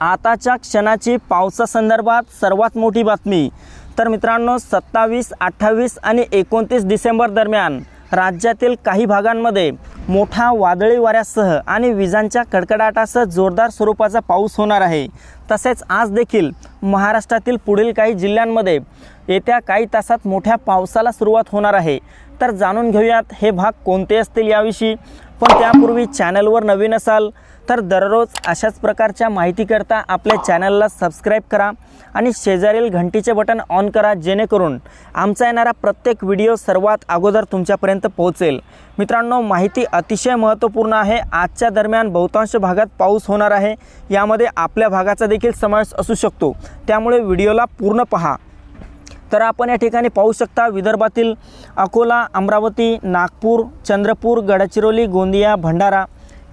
आताच्या क्षणाची पावसासंदर्भात सर्वात मोठी बातमी. तर मित्रांनो सत्तावीस अठ्ठावीस आणि एकोणतीस डिसेंबर दरम्यान राज्यातील काही भागांमध्ये मोठा वादळी वाऱ्यासह आणि विजांच्या कडकडाटासह जोरदार स्वरूपाचा पाऊस होणार आहे. तसेच आज देखील महाराष्ट्रातील पुढील काही जिल्ह्यांमध्ये येत्या काही तासात मोठ्या पावसाला सुरुवात होणार आहे. तर जाणून घेऊयात हे भाग कोणते असतील याविषयी. पण त्यापूर्वी चॅनलवर नवीन असाल तर दररोज अशाच प्रकारच्या माहितीकरता आपल्या चॅनलला सबस्क्राईब करा आणि शेजारील घंटीचे बटन ऑन करा जेणेकरून आमचा येणारा प्रत्येक व्हिडिओ सर्वात अगोदर तुमच्यापर्यंत पोहोचेल. मित्रांनो माहिती अतिशय महत्त्वपूर्ण आहे. आजच्या दरम्यान बहुतांश भागात पाऊस होणार आहे. यामध्ये आपल्या भागाचा देखील समावेश असू शकतो. त्यामुळे व्हिडिओला पूर्ण पहा. तर आपण या ठिकाणी पाहू शकता विदर्भातील अकोला अमरावती नागपूर चंद्रपूर गडचिरोली गोंदिया भंडारा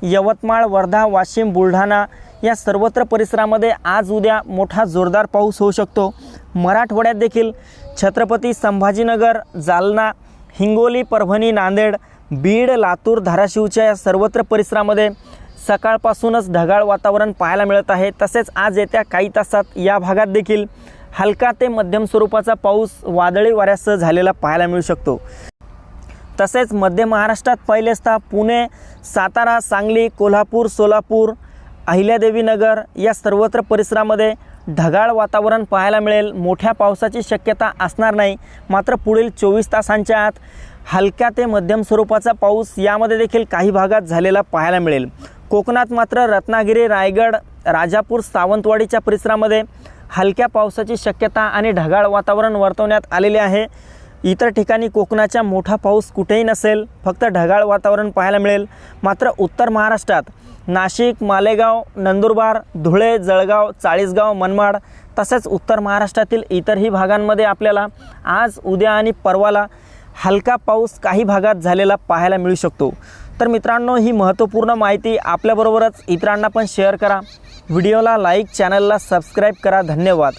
यवतमाळ वर्धा वाशिम बुलढाणा या सर्वत्र परिसरामध्ये आज उद्या मोठा जोरदार पाऊस होऊ शकतो. मराठवाड्यात देखील छत्रपती संभाजीनगर जालना हिंगोली परभणी नांदेड बीड लातूर धाराशिवच्या या सर्वत्र परिसरामध्ये सकाळपासूनच ढगाळ वातावरण पाहायला मिळत आहे. तसेच आज येत्या काही तासात या भागात देखील हलका ते मध्यम स्वरूपाचा पाऊस वादळी वाऱ्यासह झालेला पाहायला मिळू शकतो. तसेच मध्य महाराष्ट्रात पाहिले असता पुणे सातारा सांगली कोल्हापूर सोलापूर अहिल्यादेवीनगर या सर्वत्र परिसरामध्ये ढगाळ वातावरण पाहायला मिळेल. मोठ्या पावसाची शक्यता असणार नाही. मात्र पुढील चोवीस तासांच्या आत हलक्या ते मध्यम स्वरूपाचा पाऊस यामध्ये देखील काही भागात झालेला पाहायला मिळेल. कोकणात मात्र रत्नागिरी रायगड राजापूर सावंतवाडीच्या परिसरामध्ये हलक्या पावसाची शक्यता आणि ढगाळ वातावरण वर्तवण्यात आलेले आहे. इतर ठिकाणी कोकणाच्या मोठा पाऊस कुठेही नसेल फक्त ढगाळ वातावरण पाहायला मिळेल. मात्र उत्तर महाराष्ट्रात नाशिक मालेगाव नंदुरबार धुळे जळगाव चाळीसगाव मनमाड तसेच उत्तर महाराष्ट्रातील इतरही भागांमध्ये आपल्याला आज उद्या आणि परवाला हलका पाऊस काही भागात झालेला पाहायला मिळू शकतो. तर मित्रांनो ही महत्त्वपूर्ण माहिती आपल्याबरोबरच इतरांना पण शेअर करा. व्हिडिओला लाईक चॅनलला सबस्क्राईब करा. धन्यवाद.